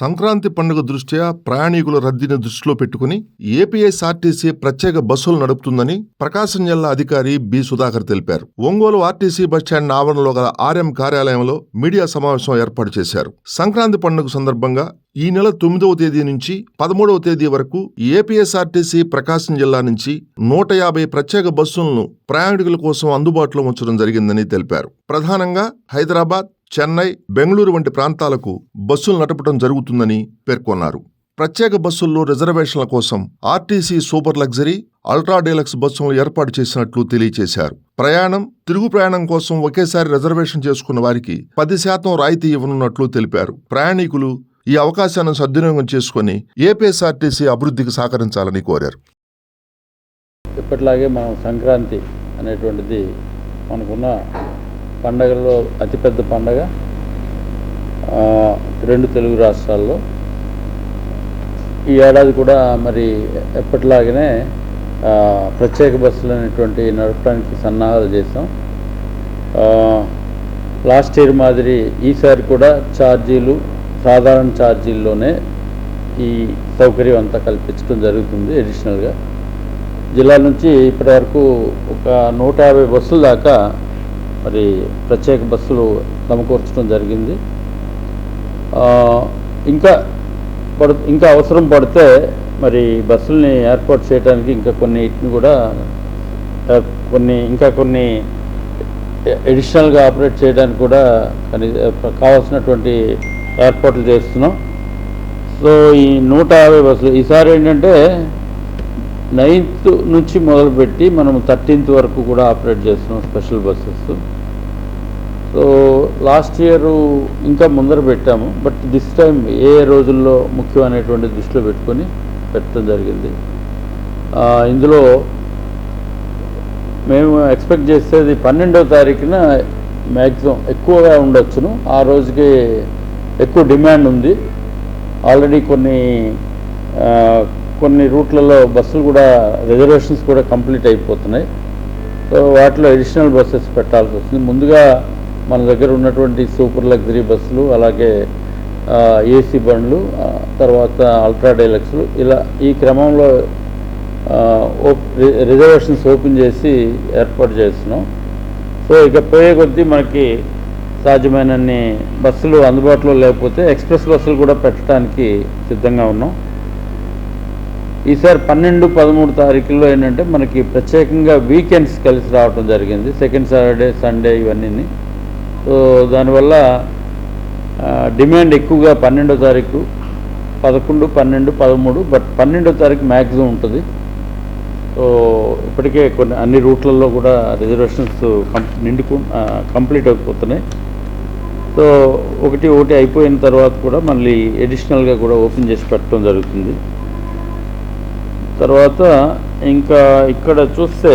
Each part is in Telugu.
సంక్రాంతి పండుగ దృష్ట్యా ప్రయాణికుల రద్దీని దృష్టిలో పెట్టుకుని ఏపీఎస్ఆర్టీసీ ప్రత్యేక బస్సులు నడుపుతుందని ప్రకాశం జిల్లా అధికారి బి సుధాకర్ తెలిపారు. ఒంగోలు ఆర్టీసీ బస్టాండ్ ఆవరణలో గల ఆర్ఎం కార్యాలయంలో మీడియా సమావేశం ఏర్పాటు చేశారు. సంక్రాంతి పండుగ సందర్భంగా ఈ నెల తొమ్మిదవ తేదీ నుంచి పదమూడవ తేదీ వరకు ఏపీఎస్ఆర్టీసీ ప్రకాశం జిల్లా నుంచి నూట యాభై ప్రత్యేక బస్సులను ప్రయాణికుల కోసం అందుబాటులో ఉంచడం జరిగిందని తెలిపారు. ప్రధానంగా హైదరాబాద్ చెన్నై బెంగళూరు వంటి ప్రాంతాలకు బస్సులు నడపడం జరుగుతుందని పేర్కొన్నారు. ప్రత్యేక బస్సుల్లో రిజర్వేషన్ల కోసం RTC super luxury ultra deluxe బస్సులను ఏర్పాటు చేసినట్లు తెలియజేశారు. ప్రయాణం తిరుగు ప్రయాణం కోసం ఒకేసారి రిజర్వేషన్ చేసుకున్న వారికి పది శాతం రాయితీ ఇవ్వనున్నట్లు తెలిపారు. ప్రయాణికులు ఈ అవకాశాన్ని సద్వినియోగం చేసుకుని ఏపీఎస్ఆర్టీసీ అభివృద్ధికి సహకరించాలని కోరారు. ఇప్పటిలాగే మనం సంక్రాంతి అనేటువంటిది మనకున్న పండగల్లో అతిపెద్ద పండగ రెండు తెలుగు రాష్ట్రాల్లో. ఈ ఏడాది కూడా మరి ఎప్పటిలాగానే ప్రత్యేక బస్సులు అనేటువంటి నడపడానికి సన్నాహాలు చేస్తాం లాస్ట్ ఇయర్ మాదిరి ఈసారి కూడా ఛార్జీలు సాధారణ ఛార్జీల్లోనే ఈ సౌకర్యం అంతా కల్పించడం జరుగుతుంది అడిషనల్గా. జిల్లా నుంచి ఇప్పటివరకు ఒక నూట యాభై బస్సుల దాకా మరి ప్రత్యేక బస్సులు సమకూర్చడం జరిగింది. ఇంకా పడు ఇంకా అవసరం పడితే మరి బస్సుల్ని ఏర్పాటు చేయడానికి ఇంకా కొన్నిటిని కూడా కొన్ని ఇంకా కొన్ని ఎడిషనల్గా ఆపరేట్ చేయడానికి కూడా కావాల్సినటువంటి ఏర్పాట్లు చేస్తున్నాం. సో ఈ నూట యాభై బస్సులు ఈసారి ఏంటంటే నైన్త్ నుంచి మొదలుపెట్టి మనం థర్టీన్త్ వరకు కూడా ఆపరేట్ చేస్తున్నాం special buses. So last year ఇంకా ముందర పెట్టాము. బట్ దిస్ టైం ఏ రోజుల్లో ముఖ్యం అనేటువంటి దృష్టిలో పెట్టుకొని పెట్టడం జరిగింది. ఇందులో మేము ఎక్స్పెక్ట్ చేసేది పన్నెండవ తారీఖున మ్యాక్సిమం ఎక్కువగా ఉండొచ్చును. ఆ రోజుకి ఎక్కువ డిమాండ్ ఉంది. ఆల్రెడీ కొన్ని కొన్ని రూట్లలో బస్సులు కూడా రిజర్వేషన్స్ కూడా కంప్లీట్ అయిపోతున్నాయి. సో వాటిలో అడిషనల్ బస్సెస్ పెట్టాల్సి వస్తుంది. ముందుగా మన దగ్గర ఉన్నటువంటి సూపర్ లగ్జరీ బస్సులు అలాగే ఏసీ బండ్లు తర్వాత అల్ట్రా డైలక్స్లు ఇలా ఈ క్రమంలో ఓప్ రి- రిజర్వేషన్స్ ఓపెన్ చేసి ఏర్పాటు చేస్తున్నాం. సో ఇక పోయే కొద్దీ మనకి సాధ్యమైనన్ని బస్సులు అందుబాటులో లేకపోతే ఎక్స్ప్రెస్ బస్సులు కూడా పెట్టడానికి సిద్ధంగా ఉన్నాం. ఈసారి పన్నెండు పదమూడు తారీఖుల్లో ఏంటంటే మనకి ప్రత్యేకంగా వీకెండ్స్ కలిసి రావటం జరిగింది. సెకండ్ సాటర్డే సండే ఇవన్నీ సో దానివల్ల డిమాండ్ ఎక్కువగా పన్నెండో తారీఖు పదకొండు పన్నెండు పదమూడు బట్ పన్నెండో తారీఖు మ్యాక్సిమం ఉంటుంది. సో ఇప్పటికే కొన్ని అన్ని రూట్లలో కూడా రిజర్వేషన్స్ నిండుకు కంప్లీట్ అయిపోతున్నాయి. సో ఒకటి ఒకటి అయిపోయిన తర్వాత కూడా మళ్ళీ ఎడిషనల్గా కూడా ఓపెన్ చేసి పెట్టడం జరుగుతుంది. తర్వాత ఇంకా ఇక్కడ చూస్తే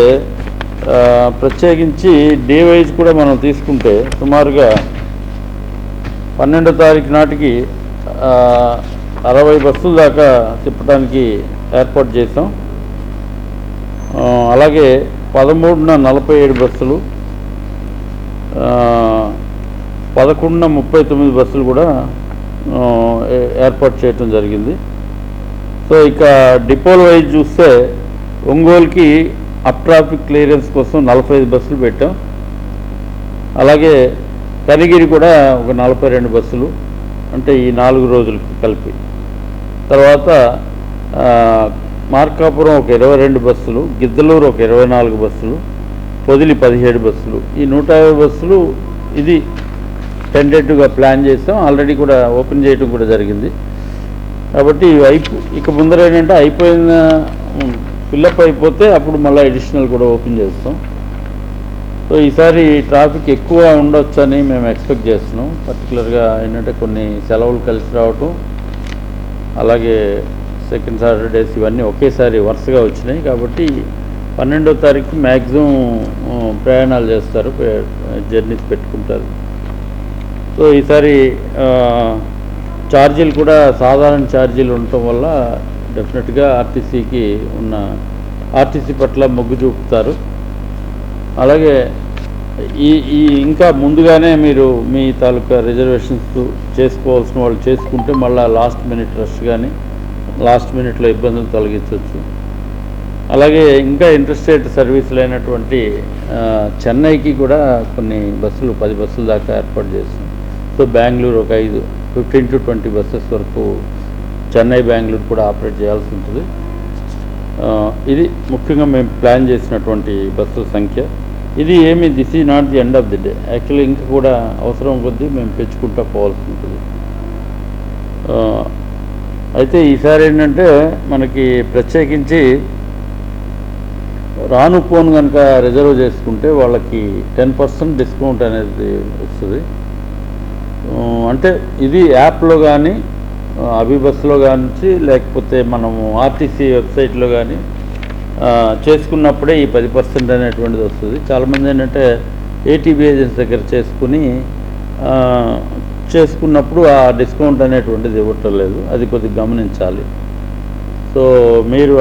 ప్రత్యేకించి డే వైజ్ కూడా మనం తీసుకుంటే సుమారుగా పన్నెండో తారీఖు నాటికి అరవై బస్సుల దాకా తిప్పడానికి ఏర్పాటు చేసాం అలాగే పదమూడున నలభై ఏడు బస్సులు పదకొండున ముప్పై తొమ్మిది బస్సులు కూడా ఏర్పాటు చేయటం జరిగింది. సో ఇక డిపోల వైజ్ చూస్తే ఒంగోలుకి అప్ ట్రాఫిక్ క్లియరెన్స్ కోసం నలభై ఐదు బస్సులు పెట్టాం. అలాగే కనిగిరి కూడా ఒక నలభై రెండు బస్సులు అంటే ఈ నాలుగు రోజులకి కలిపి. తర్వాత మార్కాపురం ఒక ఇరవై రెండు బస్సులు గిద్దలూరు ఒక ఇరవై నాలుగు బస్సులు పొదిలి పదిహేడు బస్సులు. ఈ నూట యాభై బస్సులు ఇది టెండెడ్గా ప్లాన్ చేస్తాం ఆల్రెడీ కూడా ఓపెన్ చేయడం కూడా జరిగింది. కాబట్టి అయిపో ఇక ముందర ఏంటంటే అయిపోయిన ఫిల్అప్ అయిపోతే అప్పుడు మళ్ళీ అడిషనల్ కూడా ఓపెన్ చేస్తాం. సో ఈసారి ట్రాఫిక్ ఎక్కువ ఉండొచ్చని మేము ఎక్స్పెక్ట్ చేస్తున్నాం. పర్టికులర్గా ఏంటంటే కొన్ని సెలవులు కలిసి రావటం అలాగే సెకండ్ సాటర్డేస్ ఇవన్నీ ఒకేసారి వరుసగా వచ్చినాయి. కాబట్టి పన్నెండో తారీఖు మ్యాక్సిమం ప్రయాణాలు చేస్తారు జర్నీస్ పెట్టుకుంటారు. సో ఈసారి ఛార్జీలు కూడా సాధారణ ఛార్జీలు ఉండటం వల్ల డెఫినెట్గా ఆర్టీసీకి ఉన్న ఆర్టీసీ పట్ల మొగ్గు చూపుతారు. అలాగే ఈ ఈ ఇంకా ముందుగానే మీరు మీ తాలూకా రిజర్వేషన్స్ చేసుకోవాల్సిన వాళ్ళు చేసుకుంటే మళ్ళీ లాస్ట్ మినిట్ రష్ కానీ లాస్ట్ మినిట్లో ఇబ్బందులు తొలగించవచ్చు. అలాగే ఇంకా ఇంటర్స్టేట్ సర్వీసులు అయినటువంటి చెన్నైకి కూడా కొన్ని బస్సులు పది బస్సుల దాకా ఏర్పాటు చేస్తాం సో బెంగళూరు ఒక ఐదు. ఫిఫ్టీన్ టు ట్వంటీ బస్సెస్ వరకు చెన్నై బెంగళూరు కూడా ఆపరేట్ చేయాల్సి ఉంటుంది. ఇది ముఖ్యంగా మేము ప్లాన్ చేసినటువంటి బస్సుల సంఖ్య. ఇది ఏమి దిస్ ఈ not the end of the day actually ఇంకా కూడా అవసరం కొద్దీ మేము పెంచుకుంటూ పోవాల్సి ఉంటుంది. అయితే ఈసారి ఏంటంటే మనకి ప్రత్యేకించి రాను ఫోన్ కనుక రిజర్వ్ చేసుకుంటే వాళ్ళకి టెన్ పర్సెంట్ డిస్కౌంట్ అనేది వస్తుంది. అంటే ఇది యాప్లో కానీ అభిబస్లో కానీ లేకపోతే మనము ఆర్టీసీ వెబ్సైట్లో కానీ చేసుకున్నప్పుడే ఈ పది పర్సెంట్ అనేటువంటిది వస్తుంది. చాలామంది ఏంటంటే ఏటీబీ ఏజెన్సీ దగ్గర చేసుకుని చేసుకున్నప్పుడు ఆ డిస్కౌంట్ అనేటువంటిది ఇవ్వటం లేదు. అది కొద్దిగా గమనించాలి. సో మీరు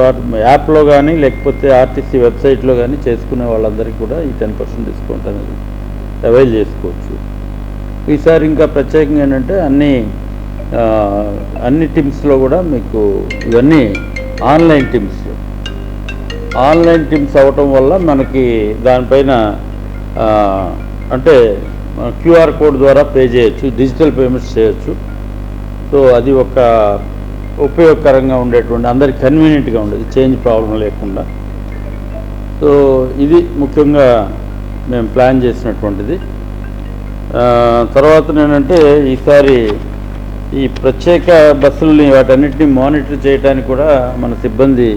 యాప్లో కానీ లేకపోతే ఆర్టీసీ వెబ్సైట్లో కానీ చేసుకునే వాళ్ళందరికీ కూడా ఈ టెన్ పర్సెంట్ డిస్కౌంట్ అనేది అవైల్ చేసుకోవచ్చు. ఈసారి ఇంకా ప్రత్యేకంగా ఏంటంటే అన్ని అన్ని టీమ్స్లో కూడా మీకు ఇవన్నీ ఆన్లైన్ టీమ్స్. ఆన్లైన్ టీమ్స్ అవ్వటం వల్ల మనకి దానిపైన అంటే క్యూఆర్ కోడ్ ద్వారా పే చేయొచ్చు డిజిటల్ పేమెంట్స్ చేయొచ్చు. సో అది ఒక ఉపయోగకరంగా ఉండేటువంటి అందరికి కన్వీనియంట్గా ఉండేది చేంజ్ ప్రాబ్లం లేకుండా. సో ఇది ముఖ్యంగా మేము ప్లాన్ చేసినటువంటిది. తర్వాత నేనంటే ఈసారి ఈ ప్రత్యేక బస్సులని వాటన్నిటిని మానిటర్ చేయడానికి కూడా మన సిబ్బంది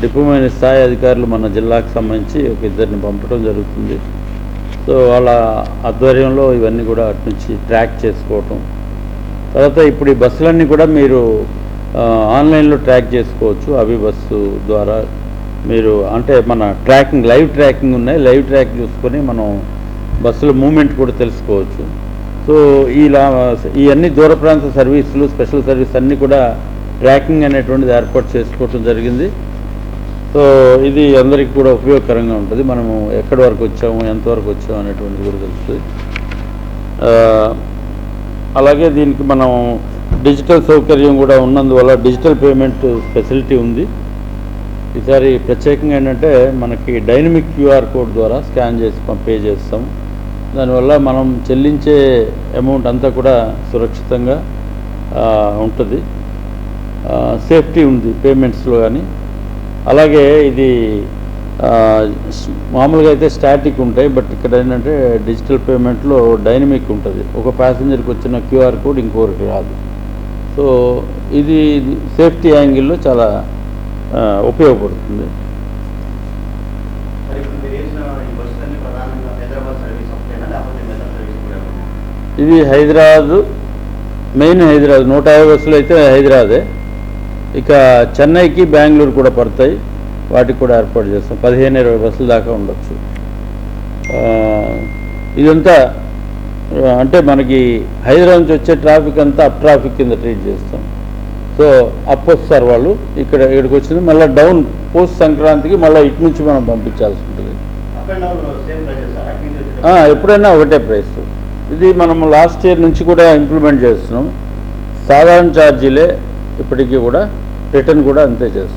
డిప్లొమైన స్థాయి అధికారులు మన జిల్లాకు సంబంధించి ఒక ఇద్దరిని పంపడం జరుగుతుంది. సో వాళ్ళ ఆధ్వర్యంలో ఇవన్నీ కూడా అటు నుంచి ట్రాక్ చేసుకోవటం. తర్వాత ఇప్పుడు ఈ బస్సులన్నీ కూడా మీరు ఆన్లైన్లో ట్రాక్ చేసుకోవచ్చు. అవి బస్సు ద్వారా మీరు అంటే మన ట్రాకింగ్ లైవ్ ట్రాకింగ్ ఉన్నాయి. లైవ్ ట్రాక్ చూసుకొని మనం బస్సుల మూమెంట్ కూడా తెలుసుకోవచ్చు. సో ఇలా ఈ అన్ని దూర ప్రాంత సర్వీసులు స్పెషల్ సర్వీస్ అన్నీ కూడా ట్రాకింగ్ అనేటువంటిది ఏర్పాటు చేసుకోవటం జరిగింది. సో ఇది అందరికీ కూడా ఉపయోగకరంగా ఉంటుంది. మనము ఎక్కడి వరకు వచ్చాము ఎంతవరకు వచ్చాము అనేటువంటిది కూడా తెలుస్తుంది. అలాగే దీనికి మనం డిజిటల్ సౌకర్యం కూడా ఉన్నందువల్ల డిజిటల్ పేమెంట్ ఫెసిలిటీ ఉంది. ఈసారి ప్రత్యేకంగా ఏంటంటే మనకి డైనమిక్ క్యూఆర్ కోడ్ ద్వారా స్కాన్ చేసి పం- పే చేస్తాం. దానివల్ల మనం చెల్లించే అమౌంట్ అంతా కూడా సురక్షితంగా ఉంటుంది. సేఫ్టీ ఉంది పేమెంట్స్లో కానీ. అలాగే ఇది మామూలుగా అయితే స్టాటిక్ ఉంటాయి బట్ ఇక్కడ ఏంటంటే డిజిటల్ పేమెంట్లో డైనమిక్ ఉంటుంది. ఒక ప్యాసింజర్కి వచ్చిన క్యూఆర్ కోడ్ ఇంకొకరికి రాదు. సో ఇది సేఫ్టీ యాంగిల్లో చాలా ఉపయోగపడుతుంది. ఇది హైదరాబాద్ మెయిన్ హైదరాబాద్ నూట యాభై బస్సులు అయితే హైదరాబాదే ఇక చెన్నైకి బెంగళూరు కూడా పడతాయి. వాటికి కూడా ఏర్పాటు చేస్తాం. పదిహేను ఇరవై బస్సుల దాకా ఉండొచ్చు. ఇదంతా అంటే మనకి హైదరాబాద్ నుంచి వచ్చే ట్రాఫిక్ అంతా అప్ ట్రాఫిక్ కింద ట్రీట్ చేస్తాం. సో అప్ వస్తారు వాళ్ళు. ఇక్కడ ఇక్కడికి వచ్చింది. మళ్ళీ డౌన్ పోస్ట్ సంక్రాంతికి మళ్ళీ ఇటు నుంచి మనం పంపించాల్సి ఉంటుంది. ఎప్పుడైనా ఒకటే ప్రైస్. ఇది మనం లాస్ట్ ఇయర్ నుంచి కూడా ఇంప్లిమెంట్ చేస్తున్నాం. సాధారణ ఛార్జీలే ఇప్పటికీ కూడా రిటర్న్ కూడా అంతే చేస్తాం